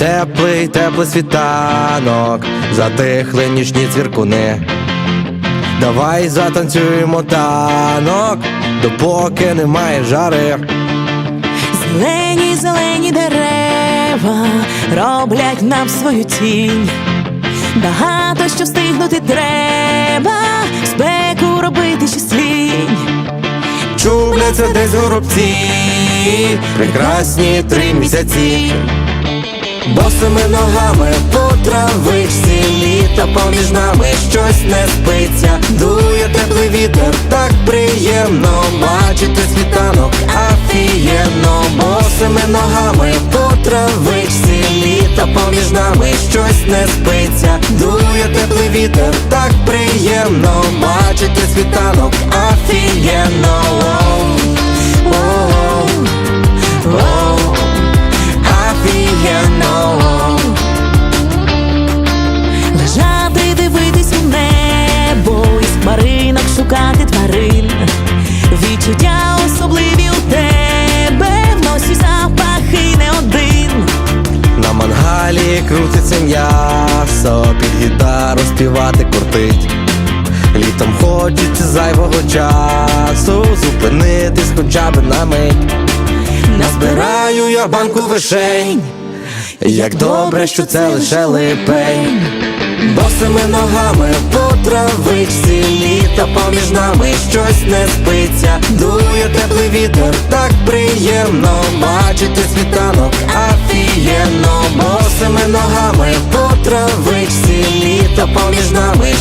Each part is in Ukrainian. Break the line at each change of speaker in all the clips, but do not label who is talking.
Теплий, теплий світанок, затихли нічні цвіркуни. Давай затанцюємо танок, допоки немає жари.
Зелені, зелені дерева роблять нам свою тінь. Багато що встигнути треба, спеку робити ще слінь.
Чубляться десь горобці, прекрасні три місяці. Босими ногами по травичці літа поміж нами щось не спиться. Дує теплий вітер, так приємно бачити світанок, афієнно Босими ногами по травичці літа поміж нами щось не спиться. Дує теплий вітер, так приємно бачити світанок, м'ясо, під гітару співати кортить. Літом хочеться зайвого часу, зупинитись хоча б на мить. Назбираю я банку вишень, як добре, що це лише липень. Босими ногами по травичці літа поміж нами щось не спиться. Дує теплий вітер, так приємно бачити світанок,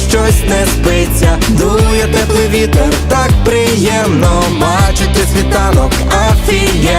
щось не спиться. Дує теплий вітер, так приємно бачити світанок, афієнно